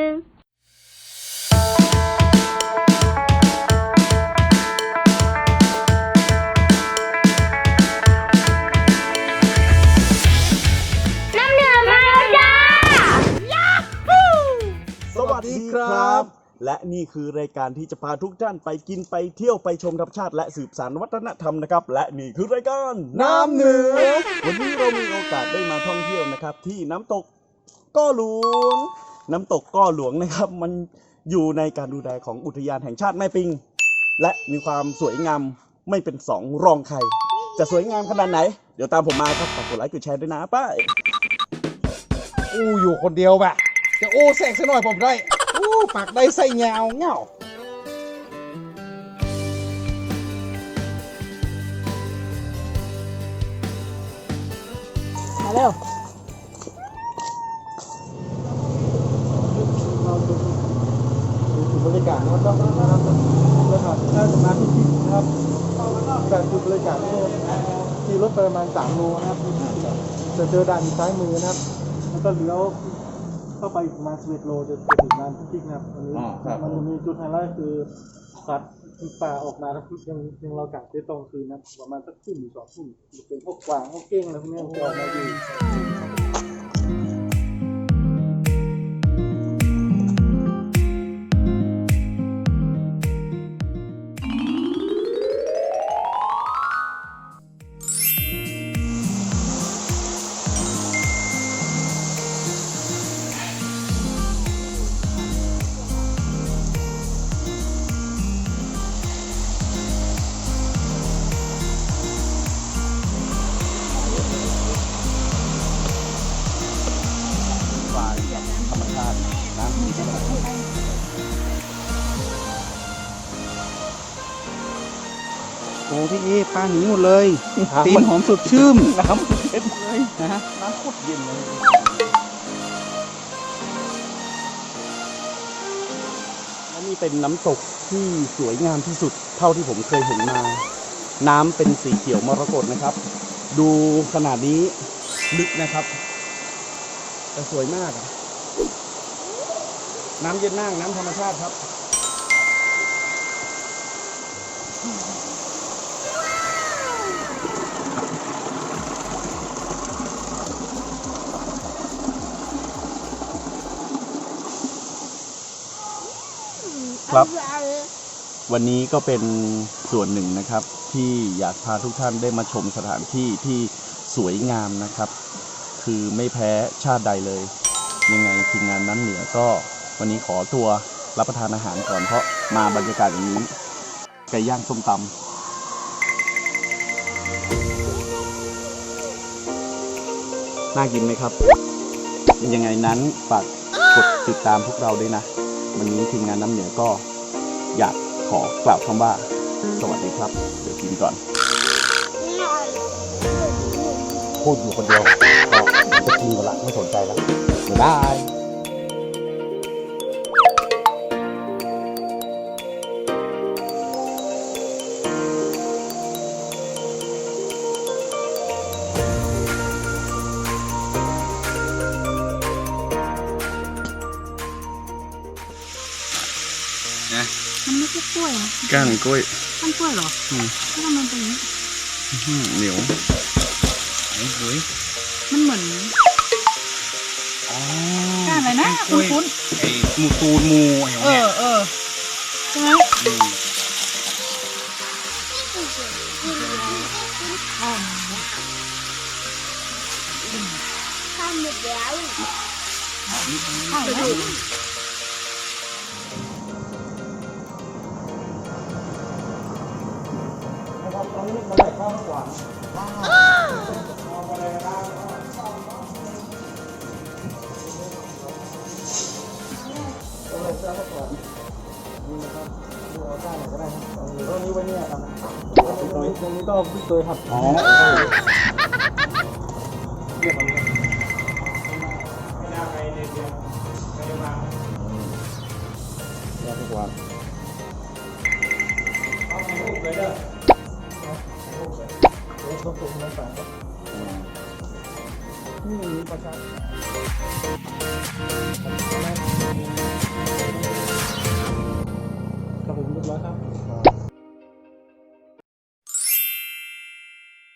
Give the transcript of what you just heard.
นึงน้ำเหนือมาแล้วจ้าย้าฮูสวัสดีครับ และนี่คือรายการที่จะพาทุกท่านไปกินไปเที่ยวไปชมธรรมชาติ และสืบสานวัฒนธรรมนะครับ และนี่คือรายการน้ำเหนือ วันนี้เรามีโอกาสได้มาท่องเที่ยวนะครับ ที่น้ำตกก้อหลวง น้ำตกก้อหลวงนะครับ มันอยู่ในการดูแลของอุทยานแห่งชาติแม่ปิง และมีความสวยงามไม่เป็นสองรองใคร จะสวยงามขนาดไหน เดี๋ยวตามผมมาครับฝากกดไลค์กดแชร์ด้วยนะไป้ายอู้อยู่คนเดียวบะจะอู้แสกซะหน่อยผมได้อู้ปากได้ไส้ยาวเงามาเร็ว บรรยากาศนะครับนะครับบรรยากาศน่าจะมาที่ที่นะครับการจุดบรรยากาศนี่ขี่รถไปประมาณ3โลนะครับจะเจอด่านซ้ายมือนะครับ แล้วก็เลี้ยวเข้าไปอีกประมาณ11โลจะจะถึงด่านที่นะครับอันนี้มันจะมีจุดไฮไลท์คือสัตว์ป่าออกมาแล้วยังยังเรากะได้ตรงคืนนะประมาณสักทุ่มหรือสองทุ่มเป็นพวกกวางพวกเก้งอะไรพวกนี้มันจะออกมาอยู่ ชาติน้ำธรรมชาติโอ้พี่เอปลาหนีหมดเลยตีนหอมสดชื่นน้ำเย็นเลยนะฮะน้ำโคตรเย็นเลยและนี่เป็นน้ำตกที่สวยงามที่สุดเท่าที่ผมเคยเห็นมา น้ำเป็นสีเขียวมรกตนะครับ ดูขนาดนี้ลึกนะครับ แต่สวยมากอะ น้ำเย็นมากน้ำธรรมชาติครับครับ วันนี้ก็เป็นส่วนหนึ่งนะครับ ที่อยากพาทุกท่านได้มาชมสถานที่ที่สวยงามนะครับ คือไม่แพ้ชาติใดเลย ยังไงทีมงานนั้นเหนือก็ วันนี้ขอตัวรับประทานอาหารก่อนเพราะมาบรรยากาศอย่างนี้ไก่ย่างส้มตำน่ากินไหมครับ ยังไงนั้นฝากกดติดตามพวกเราด้วยนะ วันนี้ทีมงานน้ำเหนือก็อยากขอกล่าวคำว่า สวัสดีครับ เดี๋ยวกินก่อนพูดอยู่คนเดียวก็จะกินกันละไม่สนใจแล้วบ๊ายบาย มันไม่ใช่กล้วยนะก้างกล้วยมันกล้วยเหรออืม แล้วทำไมเป็นอย่างนี้เหนียวไอ้บุ้ยมันเหมือนอ๋อก้านอะไรนะคุ้นคุ้นไอ้หมูตูนหมูไอ้ๆเงี้ยเออเออใช่ไหมมอ๋อใช่ไหมตอนนี้มันได้ข้าวกว่าก็เลยจะมาก่อนนี่นะครับดูเอาด้านไหนก็ได้ครับเอเท่านี้ไว้เนี่ยครับรงนี้ตรงนี้ก็พี่เคยหัดอ๋อเรียกมันเนี่ยยาทุกวัน ต้องส่งน้องสาวครับนี่ประชาชน